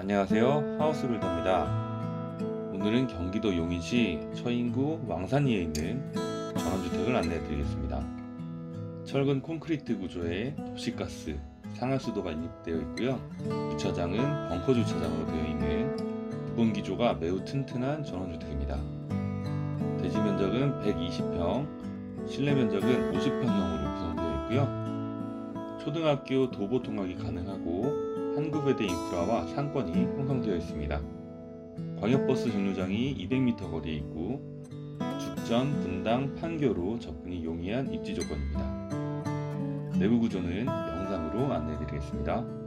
안녕하세요. 하우스빌더입니다. 오늘은 경기도 용인시 처인구 왕산리에 있는 전원주택을 안내해 드리겠습니다. 철근 콘크리트 구조의 도시가스, 상하수도가 인입되어 있고요. 주차장은 벙커 주차장으로 되어 있는 기본 기조가 매우 튼튼한 전원주택입니다. 대지 면적은 120평, 실내 면적은 50평형으로 구성되어 있고요. 초등학교 도보 통학이 가능하고 한국외대 인프라와 상권이 형성되어 있습니다. 광역버스 정류장이 200m 거리에 있고 죽전, 분당, 판교로 접근이 용이한 입지 조건입니다. 내부 구조는 영상으로 안내해 드리겠습니다.